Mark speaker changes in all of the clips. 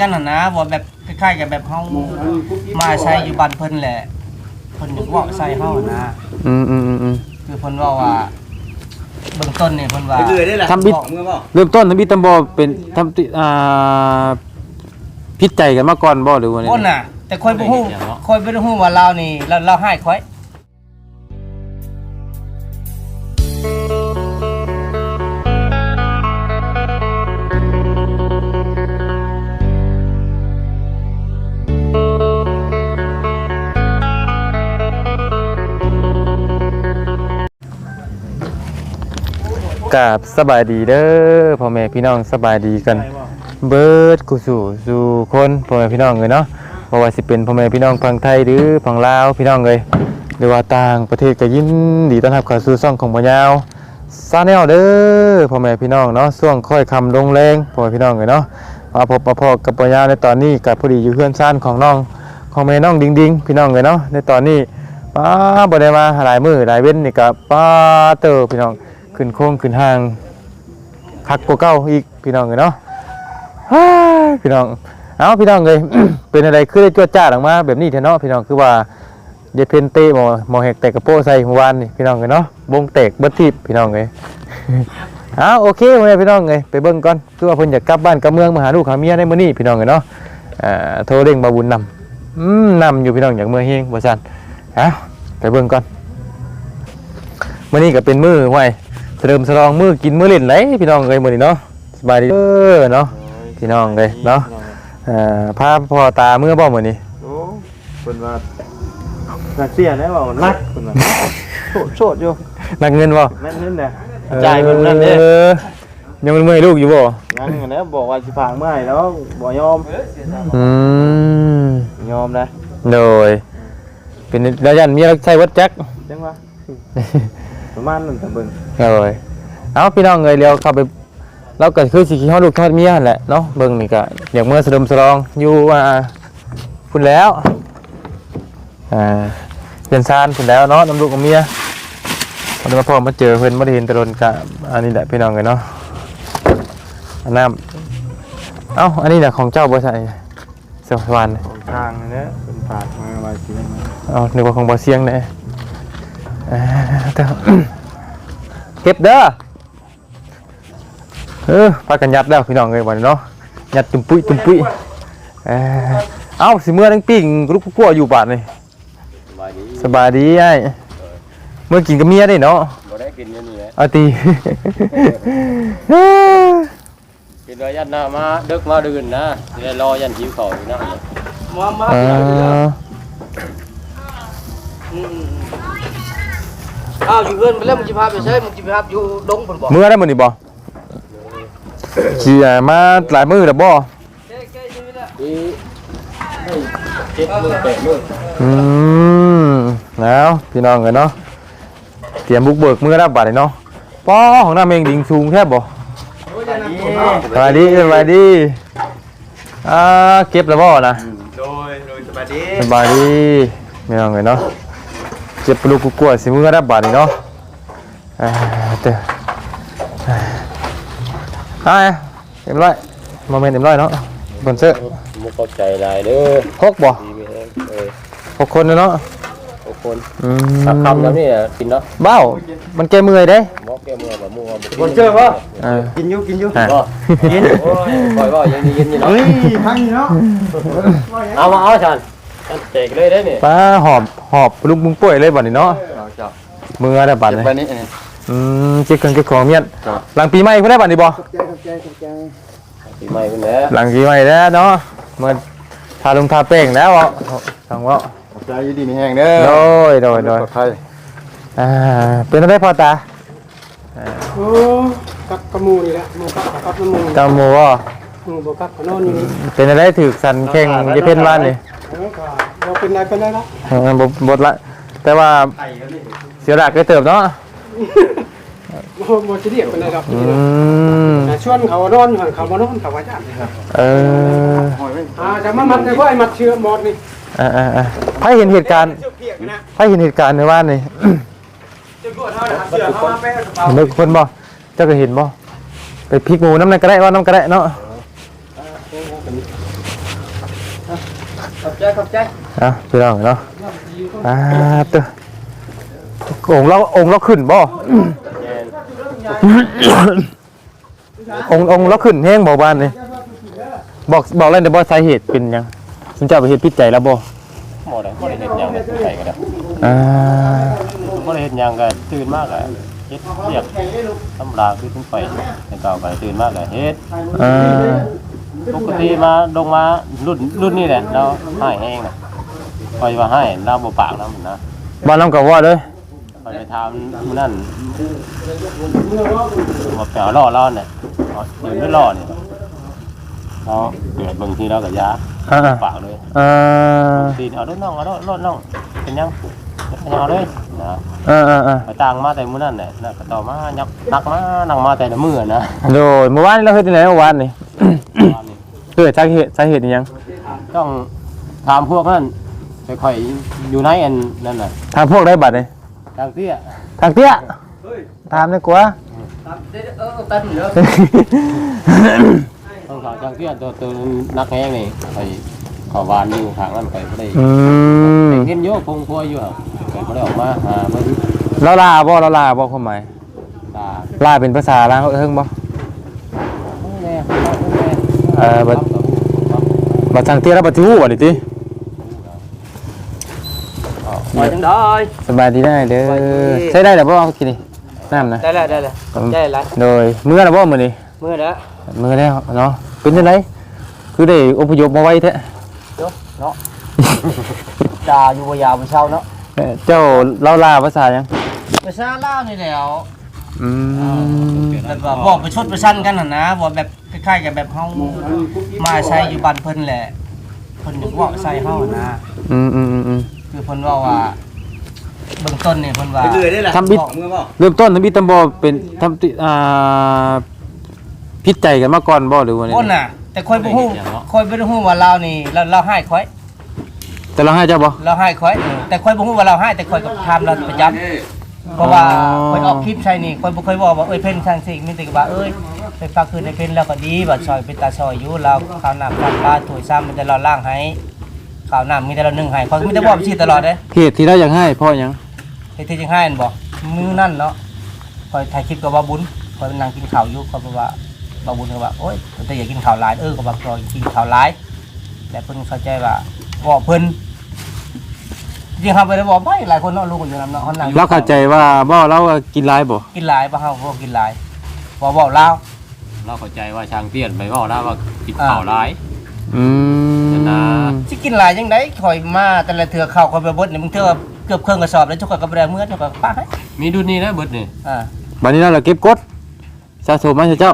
Speaker 1: กันหั่นนะบ่แบบคล้ายๆกับแบบเฮามาใช้อยู่บ้านเพิ่นแหละเพิ่นอยากเว้าใส่เฮาหั่นนะ
Speaker 2: อืมอืมอืมอืม
Speaker 1: คือเพิ่นเว้าว่าเบื้องต้นนี่เพิ่นว่า
Speaker 3: เกลือได้ล่ะ
Speaker 2: ทำบิด
Speaker 3: เมื่อบ่
Speaker 2: เริ่มต้นทำบิดตำบอเป็นทำติอ่าพิษใจกันมาก่อนบ่หรือว่าไง
Speaker 1: คนน่ะ แต่ค่อยบ่ฮู้ค่อยบ่ได้ฮู้ว่าเรานี่เราเราให้ค่อย
Speaker 2: กราบสบายดีเด้อพ่อแม่พี่น้องสบายดีกัน เบิดกูสู่สู่คนพ่อแม่พี่น้องเลยเนาะบ่ว่าสิเป็นพ่อแม่พี่น้องฝั่งไทยหรือฝั่งลาวพี่น้องเลยหรือว่าต่างประเทศก็ยินดีต้อนรับเข้าสู่ช่องของบ่ยาวซาแนลเด้อพ่อแม่พี่น้องเนาะช่วงค่อยคำลงแรงพ่อแม่พี่น้องเลยเนาะมาพบมาพอกับบ่ยาวในตอนนี้กับพอดีอยู่เพื่อนซ่านของน้องของแม่น้องดิงดิงพี่น้องเลยเนาะในตอนนี้ป้าบ่ได้มาหลายมื้อหลายเว้นนี่ก็ป้าเตอพี่น้อง ขึ้นโค้งขึ้นห้างคักกว่าเก่าอีกพี่น้องเลยเนาะพี่น้องเอาพี่น้องเลย เป็นอะไรคือได้จวดจ้าออกมา แบบนี้เถอะเนาะพี่น้องคือว่าเย็ดเพนเต้หมอหมอแหกแตกกระโปรงใส่เมื่อวานนี่พี่น้องเลยเนาะวงแตกเบิดทีบพี่น้องเลยเอาโอเควันนี้พี่น้องเลยไปเบิ่งก่อนคือว่าเพิ่นอยากกลับบ้านกลับเมืองมาหาลูกหาเมียในมื้อนี้พี่น้องเลยเนาะอ่าโทรเร่งบาบุญนำอืมนำอยู่พี่น้องอยากเมื่อเฮงบ่ซั่นเอาไปเบิ่งก่อนมื้อนี้ก็เป็นมื้อไว้ เสริมสลองมื้อกินมื้อเล่นไหนพี่น้องเอ้ยมื้อนี้เนาะสบายดีเออเนาะพี่น้องเลยเนาะอ่าพาพ่อตามื้อบ่มื้อนี้
Speaker 3: โอ้เพิ่นว่านักเสียได้บ่นักเพิ่นว่าโสดโสดอยู่
Speaker 2: นักเงินบ่
Speaker 3: แม่นนั่นแหละจ่ายเพิ่นนั่นเด้
Speaker 2: ออยังมันเมื่อยลูกอยู่บ่
Speaker 3: งั้นก็แล้วบอกว่าสิฝากเมื่อไหร่แล้วบ่ยอม
Speaker 2: อืม
Speaker 3: ยอมนะ
Speaker 2: โดยเป็นระยันเมียใช้วัดจัก
Speaker 3: จังว่า ประมาณนั้นตะเบิ่ง
Speaker 2: โดยเอาพี่น้องเอ้ยเร็วเข้าไปเราก็คือสิขี้ฮอดลูกทอดเมียนั่นแหละเนาะเบิ่งนี่ก็อยากเมื่อสะดมสะลองอยู่อ่าพุ่นแล้วอ่าเป็นซานพุ่นแล้วเนาะน้ำลูกกับเมียวันนี้มาพ่อมาเจอเพิ่นมาได้เห็นแตะลนกะอันนี้แหละพี่น้องเอ้ยเนาะอันน้ำเอ้าอันนี้แหละของเจ้าบ่ใช่เสียวสวรรค์
Speaker 3: ของทางนี่แหละเพิ่นฝากมาไว้สิ
Speaker 2: เอานึกว่าของบ่เสียงแน่เอ่อเด้อเก็บเด้อเออพากันยัดแล้วพี่น้องเอ้ยวันนี้เนาะยัดตุ้มปุ้ยตุ้มปุ้ยเอ่อเอ้าสิเมื่อทั้งปิ้งลูกกัวอยู่บาดนี่
Speaker 4: สบายดี
Speaker 2: สบายดีไอ้เมื่อกินกับเมียได้เนาะ
Speaker 4: บ่ได้กินอยู่นี่แหละ
Speaker 2: เอาตี
Speaker 4: กินด้วยยันหน้ามาดึกมาดื่นนะสิได้รอยันหิวข้าวอยู่นะ
Speaker 1: มามา
Speaker 2: เอ่อ
Speaker 1: อืม อ้าวอยู่เพื่อนไปแล้วมึงสิพาไปใช้มึงสิพาอยู่ดงเพิ่นบอก
Speaker 2: เมื่อได้มื้อนี้บ่สิอ่ามาหลายมื้อแล้วบ่
Speaker 4: นี่ให้เจ็ดมื้อแปดมื้อ
Speaker 2: อืมแล้วพี่น้องกันเนาะเตรียมบุกเบิกมือรับบัตรเลยเนาะป้อของน้าเองดิ่งสูงแทบบ่สวัสดีสวัสดีอ่าเก็บแล้วบ่นะ
Speaker 3: โดยโดยสบายดี
Speaker 2: สบายดีพี่น้องกันเนาะ เจ็บปลุกกลัวๆสิมือรับบัตรเลยเนาะอ่าเด้ออ่าเต็มร้อยโมเมนต์เต็มร้อยเนาะบนเสื้อ
Speaker 4: บ่เข้าใจหลายเด้อ
Speaker 2: ครกบ่
Speaker 4: ดีมีแฮงเออ
Speaker 2: หกคนเลยเนาะ
Speaker 4: ทุกคน
Speaker 2: อืม
Speaker 4: สักคำแล้วนี่กินเนาะ
Speaker 2: เบ้ามันแกเมื่อยเด้
Speaker 4: บ่แก้มื้อบ่มื้อบ่
Speaker 3: บ่เจอบ่
Speaker 2: เออ
Speaker 3: กินอยู่กินอยู่
Speaker 2: อะ
Speaker 4: บ่กินโอ้ยปล่อยบ่ยังดีกินอยู่เนาะ
Speaker 3: เฮ้ยพังอยู่เนาะ
Speaker 4: เอามาเอาฉัน ฉันเตกเลยได้เนี่ย
Speaker 2: ป้าหอบหอบลุกมุงป่วยเลยบัดนี้เนาะ
Speaker 4: เอาจ้า
Speaker 2: มือได้บัด
Speaker 4: เก็บ
Speaker 2: เลย
Speaker 4: ไว้นี่นี่
Speaker 2: อืมเจ๊กเครื่องเจ๊กของเมียน
Speaker 4: ครับ
Speaker 2: หลังปีใหม่เพิ่นได้บัดนี้บ่
Speaker 4: ปีใหม่พุ่นแหละ
Speaker 2: หลังปีใหม่แล้วเนาะมาทาลงทาแป้งแล้วอะทางว่าขอบ
Speaker 3: ใจอยู่ดีมีแห้งเด้อ
Speaker 2: โดยโดยโดย
Speaker 3: ปลอดภัย
Speaker 2: อ่าเป็นอะไรพ่อตา
Speaker 5: โอ้กับกระมูนี่แหละหมูกับกับน้ำมู
Speaker 2: จำหมูบ่
Speaker 5: หมูบกับกระนอนอยู่นี่
Speaker 2: เป็นอะไรถือสันแข่งอยาเพ่นบ้านนี่
Speaker 5: เออก็บ่เป็นไรเป็นไรละ
Speaker 2: เออบ่บดละ แต่ว่าเสียดายก็เติบเนาะ
Speaker 5: บ่บ่สิเรียกเป็นไรดอก
Speaker 2: อืม
Speaker 5: แต่ชวนเขานอนอยู่หั่นเขาบ่นอนเขาว่าจ้างครับ
Speaker 2: เออ
Speaker 5: อ่าจะมามัดได้บ่ไอ้มัดเชือกหมดนี่
Speaker 2: อ่าอ่าอ่าไผเห็นเหตุการณ์
Speaker 5: เชือกเปียกนะ
Speaker 2: ไผเห็นเหตุการณ์ในบ้านนี่
Speaker 5: จะกดเฮาหาเสือเฮามาแป้กระเป๋า
Speaker 2: เห็นคนบ่เจ้าก็เห็นบ่ไปพลิกหมูน้ำนั่นก็ได้ว่าน้ำก็ได้เนาะ
Speaker 1: ขอบใจขอบใจ
Speaker 2: อะพี่น้องเนาะอ่าเตอองค์เราองค์เราขึ้นบ่องค์องค์เราขึ้นแห้งบ่บ้านนี่บอกบอกเลยเดี๋ยวบ่สาเหตุเป็นหยังคุณเจ้าไปเฮ็ดพิษใจแล้วบ่
Speaker 4: บ่ได้บ่ได้เฮ็ดหยังเลยไปก็ได้
Speaker 2: อ่า
Speaker 4: บ่ได้เฮ็ดหยังก็ตื่นมากก็เฮ็ดเรียกธรรมดาคือขึ้นไปแต่เก่าก็ตื่นมากก็เฮ็ด
Speaker 2: อ่า
Speaker 4: ปกติมาลงมารุ่นรุ่นนี้แหละเราให้แห้งน่ะคอยว่าให้เราบ่ปากนำนะ
Speaker 2: บ้านน้ำกับว่าเด้อ
Speaker 4: คอยไปถามมื้อนั้นบ่แปลล่อเราเนี่ยเอาอยู่ไม่ล่อนี่เอาเกิดบางทีเราก็ยา
Speaker 2: อ่า
Speaker 4: ปากเลย
Speaker 2: อ่า
Speaker 4: ตีนเอาด้วยน้องเอาด้วยรถน้องเป็นยังเอาเลยนะ
Speaker 2: อ่าอ่าอ่า
Speaker 4: ไปต่างมาแต่มื้อนั้นแหละน่ะก็ต่อมายักนักมานั่งมาแต่ละมื้อนะ
Speaker 2: โดยเมื่อวานนี้เราเฮ็ดที่ไหนเมื่อวานนี่
Speaker 4: ว่านี่
Speaker 2: เกิดสาเหตุสาเหตุอิหยัง
Speaker 4: ต้องถามพวกนั้นค่อยๆอยู่ในอันนั่นน่ะ
Speaker 2: ทางพวกได้บัตรนี่
Speaker 4: ทางเตี้ย
Speaker 2: ทางเตี้ยถามได้กว่า
Speaker 1: เออตันเด้อ
Speaker 4: ต้องถามทางเตี้ยตัวตัวนักแห้งนี่ไปขอวานอยู่ทางนั้นไปบ่ได้
Speaker 2: อืม
Speaker 4: เห็นโยคงพัวอยู่ครับไปบ่ได้ออกมาหาเบิ่ง
Speaker 2: แล้วลาบ่แล้วลาบ่ความหมาย
Speaker 4: ตา
Speaker 2: ลาเป็นภาษาลาวเอิ้งบ่
Speaker 4: แน่
Speaker 2: เออบัดบัดทางเตี้ยแล้วบัดที่ฮู้บ่นี่ติ
Speaker 1: ไปจังได้
Speaker 2: สบายดีได้เด้อใช้ได้แล้วบ่เอากินนี่น้ำนะ
Speaker 1: ได้แล้วได้แล้วได้แล้ว
Speaker 2: โดยมื้อแล้วบ่มื้อนี้
Speaker 1: มื้อแล้ว
Speaker 2: มื้อแล้วเนาะเป็นจังไดคือได้อพยพมาไว้แท้
Speaker 1: เนาะจ่าอยู่บ่ยาวบ่เช้าเนาะ
Speaker 2: เอ้อเจ้าเล่าลาภาษาหยัง
Speaker 1: ภาษาลาวนี่แหล้ว
Speaker 2: อืม
Speaker 1: แบบว่าบอกไปชดไปชั้นกันหั่นนะบ่แบบ คล้ายๆกับแบบเฮามาใช้อยู่บ้านเพิ่นแหละเพิ่นนึกว่าใส่เฮาหั่นนะ
Speaker 2: อืมอืมอืมอืม
Speaker 1: คือเพิ่นว่าว่าเบื้องต้นนี่เพิ่นว่า
Speaker 2: ทำบิดเริ่มต้นทำบิดตำบอเป็นทำติอ่าพิดใจกันมาก่อนบ่หรือว่าไง
Speaker 1: คนน่ะ แต่ค่อยบ่ฮู้ค่อยบ่ได้ฮู้ว่าเรานี่เราเราให้ค่อย
Speaker 2: แต่เราให้เจ้าบ่
Speaker 1: เราให้ค่อยเออแต่ค่อยบ่ฮู้ว่าเราให้แต่ค่อยก็ถามเราประจำ เพราะว่า
Speaker 2: อ๋อ
Speaker 1: ค่อยออกคลิปใช่นี่ค่อยบ่เคยบอกว่าเอ้ยเพิ่นทางสิ่งมีแต่ก็ว่าเอ้ยไปฝากคืนในเพิ่นแล้วก็ดีบัดซอยเป็นตาซอยอยู่เราข้าวน้ำข้าวปลาถ้วยซ้ำมันจะเราล้างให้ข้าวน้ำมีแต่เรานึ่งให้ค่อยมีแต่บอกไปสิตลอดเด้
Speaker 2: เหตุที่เราอยากให้เพราะหยัง
Speaker 1: เฮ็ดที่จังให้อันบ่มื้อนั่นเนาะค่อยถ่ายคลิปกับว่าบุญค่อยนั่งกินข้าวอยู่ค่อยบอกว่าบ่าบุญก็ว่าโอ๊ยแต่อยากกินข้าวหลายเออก็ว่าก็กินข้าวหลายแต่เพิ่นเข้าใจว่าบอกเพิ่น จริงๆเฮาบ่ได้บอกไปหลายคนเนาะรู้กันอยู่นำเนาะเฮานั่งอยู่
Speaker 2: เราเข้าใจว่าบ่เราก็กินหลายบ่
Speaker 1: กินหลายบ่เฮาบ่กินหลายบ่เว้าลาว
Speaker 4: เราเข้าใจว่าช่างเตี้ยนไปเว้าแล้วว่ากินข้าวหลาย
Speaker 2: อืม
Speaker 4: นะ
Speaker 1: สิกินหลายจังได๋ข่อยมาแต่ละเทื่อข้าวข่อยไปเบิดนี่มึงเทื่อเกือบเครื่องกระสอบแล้วจุกก็บ่ได้มื้อจุกก็ป้าให้
Speaker 4: มีดุนนี้นะเบิดนี่
Speaker 1: อ่า
Speaker 2: บัดนี้เราเก็บกดสะสมมาให้เจ้า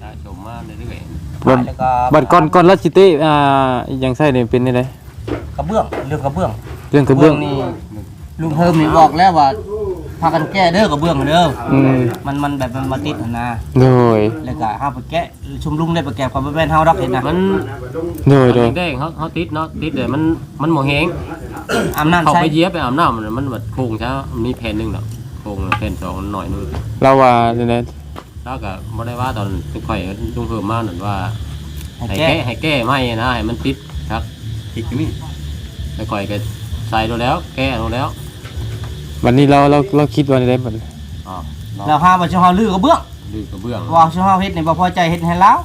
Speaker 4: ได้ชมมาเรื่อย
Speaker 2: บัด
Speaker 1: แล้วก็
Speaker 2: บัดก่อนก่อนรัชติอ่าอหยังใส่นี่เป็นนี่ได
Speaker 1: กระเบื้องเรื่องกระเบื้อง
Speaker 2: เรื่องกระเบื้อง
Speaker 1: นี่ลุงเฮิมนี่บอกแล้วว่าพากันแก้เด้อกระเบื้องเด้อ
Speaker 2: อืม
Speaker 1: มันมันแบบมันมาติดหั่นนะ
Speaker 2: โดย
Speaker 1: แล้วก็ห้ามไปแกะชุมลุงได้ไปแกะความบ่แม่นเฮาดอกเห็นนะ
Speaker 4: ๆมัน
Speaker 2: โดย
Speaker 4: มัน
Speaker 2: โดย
Speaker 4: แดงๆเขาเขาติดเนาะติดเลยมันมันบ่แห้ง
Speaker 1: อาบน้ำ
Speaker 4: เขา
Speaker 1: ใช้
Speaker 4: ไปเย็บไปอาบน้ำมันมันแบบโค้งช้ามันมีแผ่นหนึงดอกโค้งแผ่นสองหน่อยนึง
Speaker 2: เราว่านี่นะ
Speaker 4: แล้วก็บ่ได้ว่าตอนทุกข่อยลุงเพิ่มมานั่นว่า
Speaker 1: ให้
Speaker 4: ให้
Speaker 1: แกะ
Speaker 4: แก้ให้แก้ไม่นะให้มันติดครับติดนี่ไปข่อยก็ ใส่ดูแล้ว แก้ดูแล้ว
Speaker 2: วันนี้เราเราเราคิดว่าได้บัดนี้
Speaker 4: อ๋อ
Speaker 1: แล้วห้ามว่าสิเฮาลื้อกระเบื้อง
Speaker 4: ดื้อกระเบื้อง
Speaker 1: ว่าสิเฮาเฮ็ดนี่บ่พอใจเฮ็ดให้แล้ว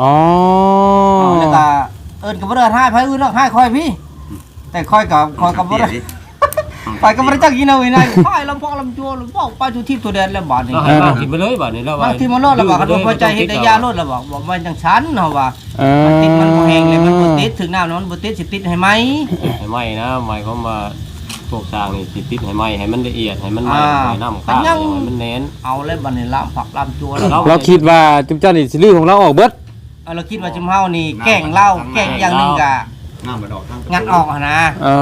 Speaker 2: อ๋อ
Speaker 1: แล้วก็เอิ้นก็บ่ได้ให้ไผอื่นหรอกให้ค่อยพี่ แต่ค่อยก็ค่อยก็บ่ได้ ไปก็บ่ได้จักกินเอาอีนั่นค่อยลำพอกลำจัวลำพอกไปทุทิพย์ตัวแดนแล้วบาดนี้
Speaker 4: เราให้บ้านกินไปเลยบ้านนี้เรา
Speaker 1: บางทีมันรอดแล้วบอกเขาบ่พอใจเฮ็ดได้ยาลดแล้วบอกบอกว่าจังชั้นเฮาว่า
Speaker 2: เออ
Speaker 1: มันติดมันบ่แห้งเลยมันบ่ติดถึงน้ำมันบ่ติดสิติดให้ไหม
Speaker 4: ให้ไหมนะหมายความว่าพวกสร้างนี่สิติดให้ไหมให้มันละเอียดให้มันไหมให้น้ำข้างให้มันเน้น
Speaker 1: เอาเลยบัดนี้ลามผักลามจัวแล้ว
Speaker 4: เรา
Speaker 2: เราคิดว่าจุ๊บจ้านี่สิลือของเราออกเบิด
Speaker 1: เอาเราคิดว่าจุมเฮานี่แกล้งเหล้าแกล้งอย่างหนึงก็งัดออกหั่นนะ
Speaker 2: อ๋อ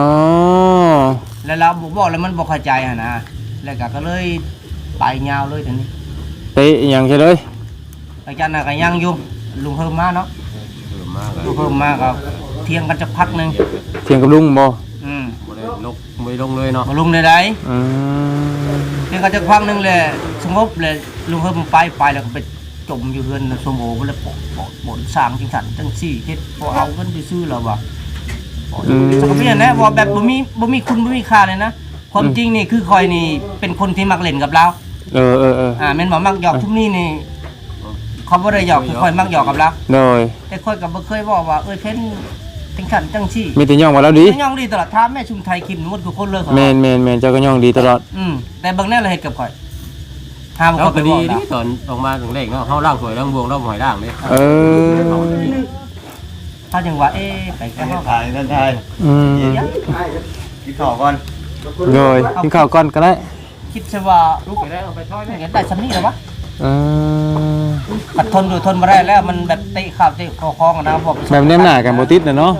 Speaker 1: แล้วเราบอกบอกแล้วมันบ่เข้าใจหั่นนะแล้วก็ก็เลยไปยาวเลยทีนี้
Speaker 2: ไปอหย่างใช่เลย
Speaker 1: อาจารย์น่ะก็ยังอยู่ลุงเฮิมมาเนาะ
Speaker 4: เพิ่มมากเลย
Speaker 1: ลุงเฮิมมาก็เถียงกันจักพักหนึง
Speaker 2: เถียงกับลุงบ่
Speaker 1: อืม
Speaker 4: บ่ได้ลกไม่ลงเลยเนาะ
Speaker 1: บ่ลุงได้ได
Speaker 2: อืม
Speaker 1: เถียงกันจักพักหนึงเลยสงบเลยลุงเฮิมไปไปแล้วก็ไปจมอยู่เฮือนน่ะสมโอก็เลยโปะโปะบนสร้างจังซั่นจังซี่เฮ็ดบ่เอาเงินไปซื้อแล้วว่ะ
Speaker 2: อืม
Speaker 1: สักพี่นะว่าแบบบ่มีบ่มีคุณบ่มีค่าเลยนะความจริงนี่คือคอยนี่เป็นคนที่มักเล่นกับเรา
Speaker 2: เออเออเออ
Speaker 1: อ่าแม่นบ่มักหยอกทุกนี่นี่เขาบ่ได้หยอกคือคอยมักหยอกกับเรา
Speaker 2: โดย
Speaker 1: แต่คอยก็บ่เคยบอกว่าเอ้ยเพิ่นจังซั่นจังซี่
Speaker 2: มีแต่ย่องว่าแล้วดี
Speaker 1: ย่องดีตลอดถามแม่ชุมไทยคิมหมดทุกคนเลยเขา
Speaker 2: แมนแมนแมนเจ้าก็ย่องดีตลอด
Speaker 1: อืมแต่บางแน่เราเฮ็ดกับข่อยห้าม
Speaker 4: เรา
Speaker 1: เขาไป
Speaker 4: ก็
Speaker 1: บ
Speaker 4: ดี
Speaker 1: อก
Speaker 4: ดี
Speaker 1: นะ
Speaker 4: ตอนออกมาตรงแรกเนาะเฮาล่างสวยล่างบวงเราบ่ให้ล่างเด้
Speaker 2: เออ
Speaker 1: ถ้าจังว่าเอ๊ะไปก็เฮา
Speaker 3: ถ่ายนั่นถ่าย
Speaker 2: อืม
Speaker 3: กินข้าวก่อน
Speaker 2: โดยกินข้าวก่อนก็ได้
Speaker 1: คิดซะว่า
Speaker 4: ลูกไปได้เอาไปช่อย
Speaker 1: เห็นได้ซ้ํนี้แล้ววะ
Speaker 2: เออ
Speaker 1: ขัดทนอยู่ทนบ่ได้แล้วมันแบบเตะข้าวเตะคอคองอะนะบอก
Speaker 2: แบบแนมหน้ากันบ่ติดน่ะเนาะ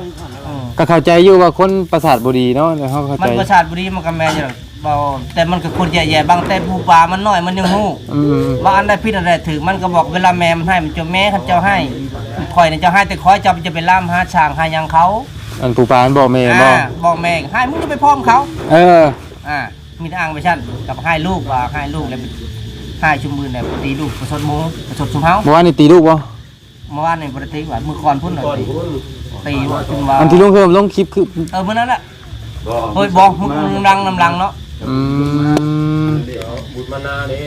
Speaker 1: อืม
Speaker 2: ก็เข้าใจอยู่ว่าคนประสาทบ่ดีเนาะแต่เขาเข้า
Speaker 1: มั
Speaker 2: ใจ
Speaker 1: นประสาทบุรีมันก็แม่นอยู่หรอกเบาแต่มันก็คนแย่ๆบางแต่ผู้ปลามันน้อยมันยังฮู้
Speaker 2: อืม
Speaker 1: ว่าอันใดผิดอันใดถูกมันก็บอกเวลาแม่มันให้มันจะแม่คันเจ้าให้ ข่อยเนี่ยเจ้าให้แต่ขอให้เจ้าจะไปล่ามหาช้างหาหยังเขา
Speaker 2: อันปูปานบอกแม่บ่
Speaker 1: อ่าบอกแม่ให้มึงจะไปพร้อมเขา
Speaker 2: เออ
Speaker 1: อ่ามีแต่อ้างไปชั้นกับให้ลูกว่าให้ลูกแล้วไปให้ชุมมือเนี่ยตีลูกประชดหมูประชดชุมเฮา
Speaker 2: เมื่อวานนี่ตีลูกบ่
Speaker 1: เมื่อวานในปกติว่ามือก่อนพุ่นหน่อยตีตีว่าจุมว่า
Speaker 2: อันที่ลุงเพิ่มลงคลิปคือ
Speaker 1: เออเมื่อนั้นแหละเฮ้ยบอกมึงมึงรังนำรังเนาะ
Speaker 2: อืม
Speaker 4: บุญมานาเด้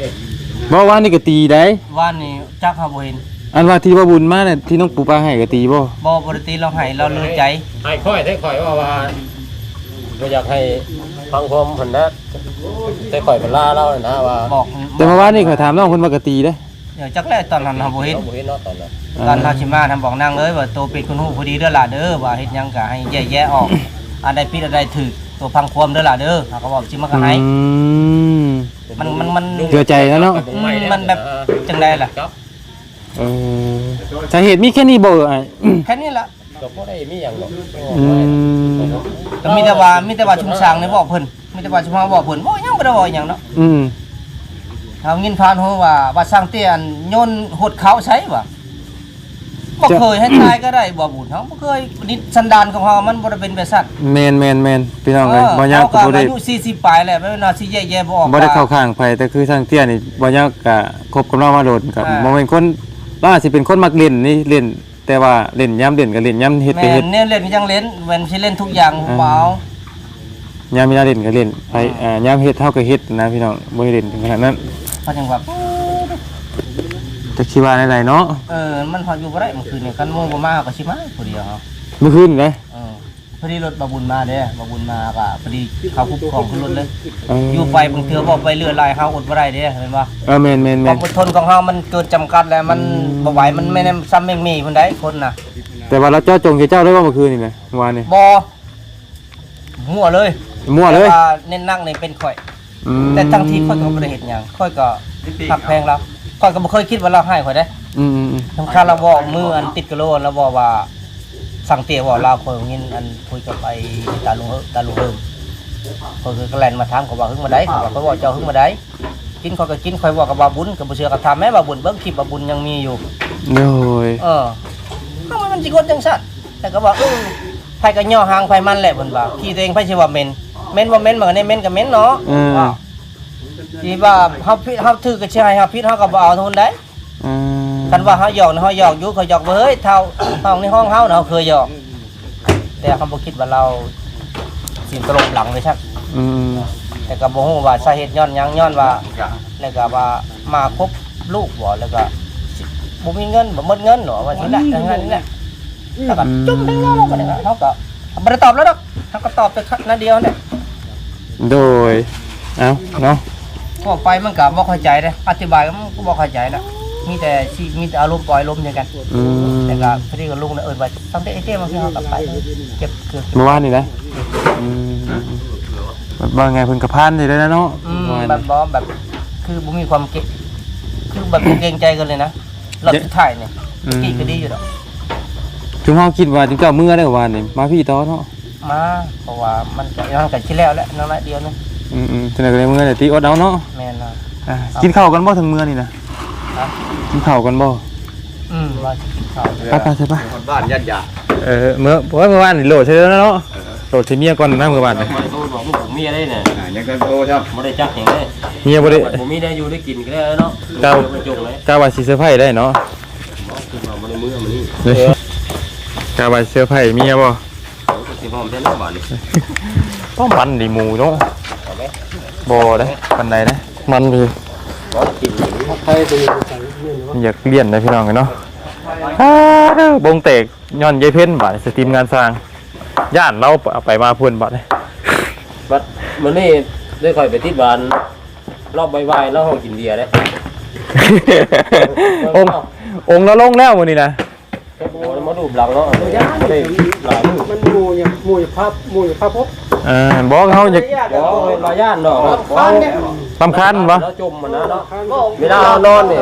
Speaker 2: บ่ว่านี่ก็ตีได้
Speaker 1: ว่านนี่จักเฮาบ่เห็น
Speaker 2: อันว่าที่ว่าบุญมาเนี่ยที่น้องปูปลาให้ก็ตีบ่
Speaker 1: บ่ปกติเราให้เราเลยใจ
Speaker 4: ให้ค่อยได้ค่อยว่าว่าบ่อยากให้ฟังความเพิ่นนะแต่ค่อยเป็นลาเรานะว่า
Speaker 1: บอก
Speaker 2: แต่เมื่อวานนี่เขาถามน้องเพิ่นว่ากตีได้
Speaker 1: เดี๋ยวจักแรกตอนนั้นเฮาบ่เห็น
Speaker 4: เราบ่เห็นเนาะตอนนั้น
Speaker 1: ตอนเฮาสิมาทำบอกนางเลยว่าโตเป็นคนฮู้พอดีเด้อล่ะเด้อว่าเฮ็ดหยังก็ให้แยะๆออกอันใดผิดอันใดถูกตัวพังความเด้อล่ะเด้อเขาก็บอกสิมาก็ให้
Speaker 2: อืม
Speaker 1: มันมันมัน
Speaker 2: เชื่อใจแล้วเนาะ
Speaker 1: มันแบบจังไดล่ะ
Speaker 4: ครับ
Speaker 2: เออสาเหตุมีแค่นี้บ่อะ
Speaker 1: แค่นี้ล่ะ
Speaker 4: ก็บ่ได้มีหยังหรอก
Speaker 2: อืม
Speaker 1: ก็มีแต่ว่ามีแต่ว่าชุมสร้างนี่บอกเพิ่นมีแต่ว่าชุมเฮาบอกเพิ่นบ่ยังบ่ได้บอกหยังเนาะ
Speaker 2: อืม
Speaker 1: เฮายินผ่านฮู้ว่าว่าสร้างเตี้ยนโยนหดเขาใช้ว่ะบ่เคยให้ทายก็ได้บ่บุญเฮาบ่เคยนิสันดานของเฮามันบ่ได้เป็นแบบซั่น
Speaker 2: แมนแมนแมนพี่น้องเอ้ยบ่ยาก
Speaker 1: เฮ
Speaker 2: ก็บ่ได้
Speaker 1: อายุ40ปลายแล้วไม่น่าสิแย่ๆบ่ออก
Speaker 2: บ่ได้เข้าข้างไผแต่คือทางเตี้ยนี่บ่ยากก็คบกับเรามาโดนก็
Speaker 1: อ่า
Speaker 2: บ่แม่นคน เราอาจสิเป็นคนมักเล่นนี่เล่น แต่ว่าเล่นย้ำเล่นก็เล่นย้ำเฮ็ดก็
Speaker 1: แม่
Speaker 2: เฮ็ด
Speaker 1: นเนี่ยเล่นก็ยังเล่นเว้นสิเล่นทุกอย่างบ่เอา
Speaker 2: ย้ำมีหน้าเล่นก็เล่นไปอ่าย้ำเฮ็ดเฮาก็เฮ็ดนะพี่น้องบ่ได้เล่นถึงขนาดนั้น
Speaker 1: เพราะจังว่า
Speaker 2: จะคิดว่าไหนๆเนาะ
Speaker 1: เออมันพออยู่บ่ได้เมื่อคืนนี่คันหมู่บ่มาก็สิมาผู้เดียวเฮา
Speaker 2: เมื่อคืนเด้
Speaker 1: เออ พอดีรถบาบุญมาเด้บาบุญมาก็พอดีเขาคุ้มครองขึ้นรถเลย
Speaker 2: เออ
Speaker 1: อยู่ไปบางเทื่อบ่ไปเรือลายเฮาอดบ่ได้เด้เห็นบ่
Speaker 2: เออแม่นแม่น
Speaker 1: ค
Speaker 2: แม่
Speaker 1: วานมอดทนของเฮามันเกินจำกัดแล้วมันบ่ไหวมันไม่ได้ซ้ำแม่งมีพุ่นใดคนน่ะ
Speaker 2: แต่ว่าเราเจ้าจงเจ้าได้ว่าเมื่อคืนนี่นะเมื่อวานนี่
Speaker 1: บ่มั่วเลย
Speaker 2: มั่วเลย
Speaker 1: แต่ว่าเน้นนั่งนี่เป็นข่อย
Speaker 2: อืม
Speaker 1: แต่ทั้งที่ข่อยก็บ่ได้เฮ็ดหยังข่อยก็หักแพงเราข่อยก็บ่เคยคิดว่าเราให้ข่อยได้
Speaker 2: อืมอืมอืม
Speaker 1: สำคัญเราบอกมืออันติดกะโหลแล้วบอกว่า สั่งเตี๋ยว่าเราข่อยยินอันคุยกับไอ้ตาลุงเฮิตาลุงเฮิมข่อยก็แล่นมาถามเขาว่าหึงมาได้เขาว่าข่อยบอกเจ้าหึงมาได้กินข่อยก็กินข่อยบอกกับบ่าบุญก็บ่เชื่อก็ถามแม่บ่าบุญเบิ่งคลิปบ่าบุญยังมีอยู่
Speaker 2: โดย
Speaker 1: เออทำไมมันสิคนจังซั่นแต่ก็บอกเออไผก็ย่อหางไผมันแหละเพิ่นว่าพี่ตัวเองไผสิว่าเหม็นเหม็นบ่เหม็นมันก็ได้เหม็นก็เหม็นเนาะ
Speaker 2: เออ
Speaker 1: ว้าวที่ว่าเฮาผิดเฮาถือก็สิให้เฮาผิดเฮาก็บ่เอาเท่านั้นได้
Speaker 2: อืม
Speaker 1: คันว่าเฮาหยอกนะเฮาหยอกอยู่เขาหยอกบ่เฮ้ยเท่าห้องในห้องเฮาน่ะเฮาเคยหยอก แต่เขาบ่คิดว่าเราสิตลบหลังเลยชัก
Speaker 2: อืม
Speaker 1: แต่ก็บ่ฮู้ว่าสาเหตุย้อนหยังย้อนว่าแล้วก็ว่ามาคบลูกบ่แล้วก็สิบ่มีเงินบ่หมดเงินหรอว่าสิละจังนั้นนี่แหละแล้วก็จุ่มทั้งนั้นแล้วก็เนี่ยเขาก็บ่ได้ตอบแล้วดอกเขาก็ตอบไปครั้งเดียวเนี่ย
Speaker 2: โดยเอ้าเนาะ
Speaker 1: ก็ไปมันก็บ่เข้าใจเด้อธิบายมันก็บ่เข้าใจแล้ว มีแต่สิมีแต่อารมณ์ปล่อยลมอย่างกัน
Speaker 2: อืม
Speaker 1: แต่ก็พอดีกับลุงเนี่ยเอิ้นว่าตั้งแต่ไอ้เต้มาพี่เฮากลับไปเก็บเกือบ
Speaker 2: เมื่อวานนี่นะอืมแบบว่าไงเพิ่นกระพานนี่ได้แล้วเนาะ
Speaker 1: อืม
Speaker 2: เมื่อวาน
Speaker 1: แบบบ่แบบ คือบ่มีความเกรงคือแบบบ่เกรงใจกันเลยนะรอบสุดท้ายเนี่ยกี่ก็ดีอยู่ดอก
Speaker 2: ถึงเฮาคิดว่าถึงเจ้าเมื่อได้วานนี่มาพี่ต่อเนาะ
Speaker 1: มาเพราะว่ามันก็ยังกันที่แล้วแหละนั่นแหละเดียวนึง
Speaker 2: อืมอืมจังได๋ก็ได้เมื่อได้ตีอดเอาเนาะ
Speaker 1: แม่นนะ
Speaker 2: อะกินข้าวกันบ่ถึงเมื่อนี่นะ กินข้าวกันบ่
Speaker 1: อืมว่าสิกินข้าว
Speaker 2: ไปไปใช่ปะ
Speaker 3: คนบ้านญาติยา
Speaker 2: เออเมื่อเพราะว่าเมื่อวานนี่โหลดใช่แล้วเนาะโดดใส่เมียก่อนนะมื้อวานน่ะ
Speaker 4: บ่ได้โทรบอกลูกผมเมียได้เนี่ย
Speaker 3: อ่ายังก็โตครับ
Speaker 4: บ่ได้จักหยังเลย
Speaker 2: เมียบ่ได้
Speaker 4: ผมมีได้อยู่ได้กินก็ได้เนาะ
Speaker 2: เจ้า
Speaker 4: ไปจงเลย
Speaker 2: กาว่าสิเซอร์ไพรส์ได้เนาะ
Speaker 4: คือว่าบ่ได้มือมันนี่
Speaker 2: กาว่าเซอร์ไพรส์เมียบ่
Speaker 4: ก็สิหอมแท้เนาะบาดนี้
Speaker 2: ต้องมันดิหมูเนาะบ่ได้ปานใดนะมันดี
Speaker 4: บ่กิน อยู่นี่
Speaker 5: ใครไปใส่เรื่องว่า
Speaker 2: อยากเรียนนะพี่น้องกันเนาะอ้าเด้อบงเตกย้อนยายเพ่นบาดสตรีมงานสร้าง ย่านเราเอาไปมาพุ่นบาดเลย
Speaker 4: บัดมื้อนี้ได้ค่อยไปติดบ้านรอบบ่ายๆแล้วห้องกินเบียร์เด้
Speaker 2: องค์องค์เราลงแล้วมื้อนี้นะ
Speaker 4: โอ้ยมาดูบหลังเนาะบ่ได้หลายมือ
Speaker 5: มันหมูอย่างหมูอย่างภาพหมูอย่างภาพพบ
Speaker 2: เออบอกเขาอยาก
Speaker 4: บ่เฮ็ดรายย่านเนาะบ่
Speaker 2: ลำคัญบ่
Speaker 4: แล้วจมมันนะเนาะเวลานอนนี่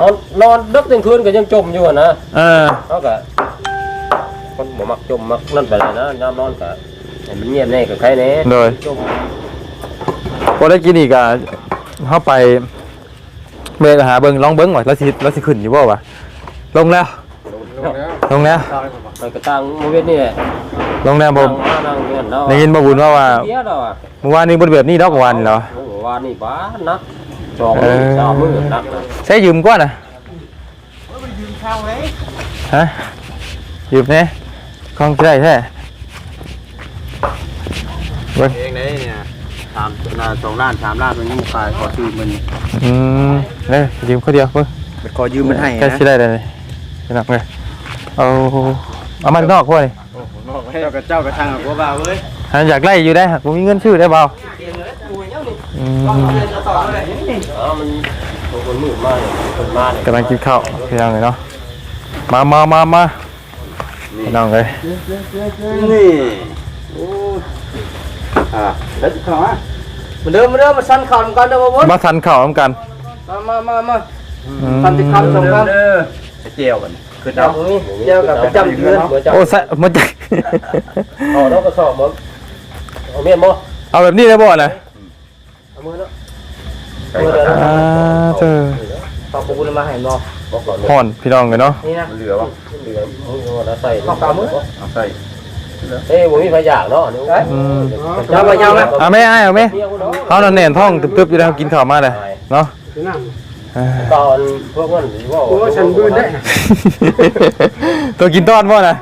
Speaker 4: นอนนอนดึกกลางคืนก็ยังจมอยู่อะนะ
Speaker 2: เออ
Speaker 4: เฮาก็คนบ่มักจมมักนั่นไปเลยนะยามนอนก็ให้มันเงียบแน่ก็ใครแน่
Speaker 2: โดย
Speaker 4: จม
Speaker 2: พอได้กินอีกอะเข้าไปเบิ่งหาเบิ่งลองเบิ่งว่าแล้วสิแล้วสิขึ้นอยู่บ่วะลงแล้ว ลงแล้ว
Speaker 4: มันก็ตั้งโมเวทนี่แหละ
Speaker 2: ลงแล้วบ่
Speaker 4: นั่งมานั่งเรียนแล้ว
Speaker 2: ได้ยินบ่บุญว่าว่า
Speaker 4: เสียแล้วอะ
Speaker 2: เมื่อวานนี้บ่ได้แบบนี้ดอกวันเหรอ
Speaker 4: โอ้โห ว่านี่บ้านักสองมือสามมือนักนะ
Speaker 2: ใช้ยืมกว่าน่ะฮะยืมแน่ของสิได้แท้เบิ่ง
Speaker 3: เองได้เนี่ยสามนาสองล้านสามล้านมันยังขายขอซื้อมัน
Speaker 2: อืมเด้ยืมเขาเดียวเบิ่ง
Speaker 3: ขอยืมมันให้
Speaker 2: แค่
Speaker 3: นะ
Speaker 2: สิได้เลยพี่น้องเอ้ยเอาเอามันนอกพวกนี่
Speaker 3: เจ้ากับเจ้ากระชังกับว่าเว้ย
Speaker 2: ฮะอยากไล่อยู่ได้ผมมีเงินชื่อได้
Speaker 4: กเลยคนมาเนี่ย
Speaker 2: กำลังกินข้าวพี่น้องเลยเนาะมามามามาพี่น้องเลย
Speaker 3: นี่โอ้อ่าแล้วเข้ามา
Speaker 1: มาเดิมมาเดิมมาสั่นข่าวกันเด้อบ่บุญ
Speaker 2: มาสันข้าวน้ำกัน
Speaker 1: มามามามา
Speaker 2: อืม
Speaker 1: สั่นติข่าวสองครั้ง
Speaker 3: เด้อเจียวกันคือ
Speaker 1: เจ้า
Speaker 3: เจ้า
Speaker 1: นี่เจ้ากับประจำเดือน
Speaker 4: เหมือนจะ
Speaker 2: โอ้ใส่มาจาก
Speaker 4: เอาแล้วก็สอบมั้งเอาเมียนบ่
Speaker 2: เอาแบบนี้ได้บ่นะ
Speaker 1: เอามือเนาะ
Speaker 2: อ่าเจอ
Speaker 1: ตอกบุญมาให้บ่
Speaker 4: บอกก่อน
Speaker 2: ห่อนพี่น้องเลยเนาะ
Speaker 1: นี่นะ
Speaker 3: เหลือวะ
Speaker 4: เหลือมือแล้วใส่
Speaker 1: ตอกกามือ
Speaker 3: เอาใส่
Speaker 4: เอ้ยผมมีพยางเนาะ
Speaker 2: อืม
Speaker 1: ยาวไปยาวไหม
Speaker 2: เอาไหม่เอาไหมเขานั่นแน่นท้องตึบๆอยู่แล้วกินข้าวมาเลยเนาะ
Speaker 5: จะนั่ง
Speaker 2: อ่า
Speaker 4: ก่อนพวกมันว่า
Speaker 5: โอ้ฉันบืนได้
Speaker 2: ตัวกินต้อนบ่นะ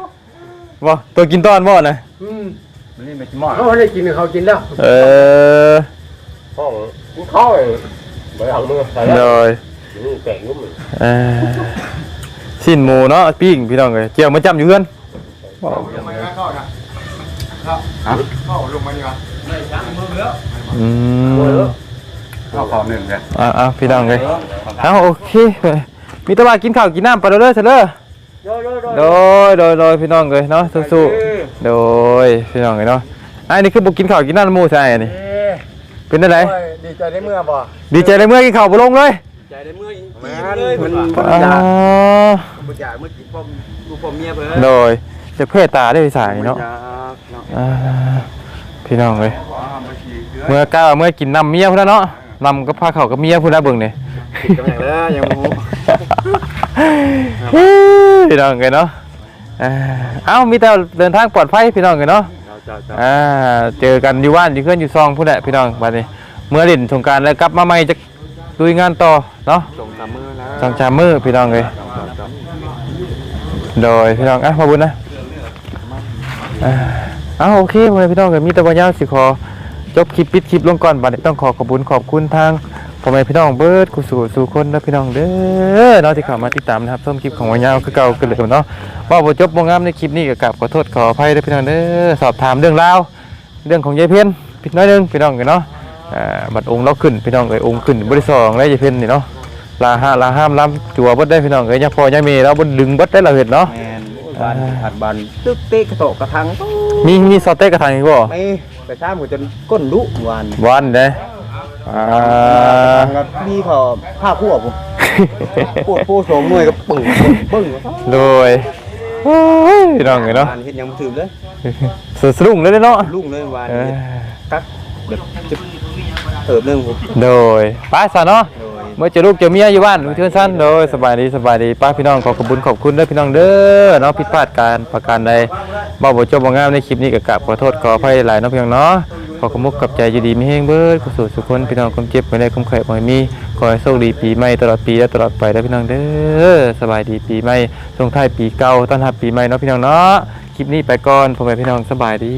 Speaker 2: บ่ตัวกินต้อนบ่นะ
Speaker 5: อืม
Speaker 3: มันนี่ไม่จิมอด
Speaker 5: เขาได้กินเขากินแล้ว
Speaker 2: เออ
Speaker 4: ห้ องเข้าไปเอามือใส่
Speaker 2: โด
Speaker 4: แล้ว
Speaker 2: ย
Speaker 4: นี่แปลงยุ่ม
Speaker 2: เอ่อชิ้นหมูเนาะปิ้งพี่น้องเลยเกี่ยวมาจำอยู่เพื่อนอืม
Speaker 3: เข้าขอหนึ่งกัน
Speaker 2: อ่าอ่าพี่น้องเลยเอาโอเคมีแตว่ากินข้าวกินน้ำไปเด้อเถอะเด้อโดยโดยโดยพี่น้องเลยเนาะสู้ๆโดยพี่น้องเลยเนาะไอ้นี่คือบุกินข้าวกินน้ำหมูใช่นี่เป็นได้ไร
Speaker 3: ดีใจได้เมื่อบ่
Speaker 2: ดีใจเลยเมื่อกินข้าวบ่ลงเลย
Speaker 3: ใจได้เมื่อเลยมัน
Speaker 2: อ่า
Speaker 3: บุญญาเมื่อกี้พ่อลูกพ่อเมียเพิ่น
Speaker 2: โดยจะเพื่อตาได้สายเนาะอ่าพี่น้องเลยเมื่อก้าวเมื่อกินน้ำเมียพุ่นนะเนาะน้ำก็พาเขากับเมียพุ่นนะเบิ่งเนี่ย
Speaker 3: กำลังเลยยังโม
Speaker 2: พี่น้องเลยเนาะอ่าเอ้ามีแต่เดินทางปลอดภัยพี่น้องเลยเนาะ
Speaker 3: เจ้าเจ้า
Speaker 2: อ่า เจอกันอยู่บ้านอยู่เพื่อนอยู่ซองพุ่นแหละพี่น้องบัดนี้ เมื่อเล่นสงกรารแล้วกลับมาใหม่จะลุยงานต่อเนาะ
Speaker 3: ส่งสามมือแล้ว
Speaker 2: สองชามมือพี่น้องเลยโดยพี่น้องอะมาบุญนะอ่าเอ้าโอเคเว้ยพี่น้องเลยมีแต่วันยาวสิขอจบคลิปปิดคลิปลงก่อนบัดนี้ต้องขอขอบคุณขอบคุณทางพ่อแม่พี่น้องเบิร์ดกุสู่สู่คนนะพี่น้องเด้อเนาะที่เข้ามาติดตามนะครับชมคลิปของวันยาวคือเก่ากันเลยเนาะว่าบ่จบบ่งามในคลิปนี้ก็กราบขอโทษขออภัยด้วยพี่น้องเด้อสอบถามเรื่องราวเรื่องของยายเพี้ยนผิดน้อยหนึงพี่น้องกันเนาะอ่า บัดองค์เราขึ้นพี่น้องเอ้ยองค์ขึ้นบ่ได้สองแล้วยายเพี้ยนนี่เนาะลาห้าลาห้ามล้ำจัวเบิดได้พี่น้องเอ้ยยาพ่อยายเมเราบ่ดึงเบิดได้เราเห็นเนาะ
Speaker 3: แมนบ้านหัดบ้านตึกเตะกระโตกกระทัง
Speaker 2: มีมีซอสเต้กระถางอีกบ่
Speaker 3: ไม่ไปซ้ำกูจนก้นลุวาน
Speaker 2: วันเด้ออ่า
Speaker 3: กับพี่เขาผ้าคู่ผมปวดปูโสมมวยกับปึ่งปึ่ง
Speaker 2: โดยโอ้ยพี่น้องเอ้ยเนาะ
Speaker 3: วานเห็นยังถือเลย
Speaker 2: สุดสรุ่งเลยเนาะ
Speaker 3: ลุ่งเลยวาน
Speaker 2: เออ
Speaker 3: กักแบบจะ เอิบเรื่องผม
Speaker 2: โดยไปซะเนาะ
Speaker 3: โดย
Speaker 2: เมื่อเจอลูกเจอเมียอยู่บ้านลุงเทือนสั้นโดยสบายดีสบายดีป้าพี่น้องขอขอบคุญขอบคุณเด้อพี่น้องเด้อเนาะผิดพลาดการประการใดบ่บ่จบบ่งามในคลิปนี้ก็กราบขอโทษขออภัยหลายเนาะพี่น้องเนาะขอขอบมุกกับใจอยู่ดีมีแฮงเบิดกุศลสุขคนพี่น้องความเจ็บบ่ได้ความไข้บ่ให้มีขอให้โชคดีปีใหม่ตลอดปีและตลอดไปเด้อพี่น้องเด้อสบายดีปีใหม่ส่งท้ายปีเก่าต้อนรับปีใหม่เนาะพี่น้องเนาะคลิปนี้ไปก่อนพ่อแม่พี่น้องสบายดี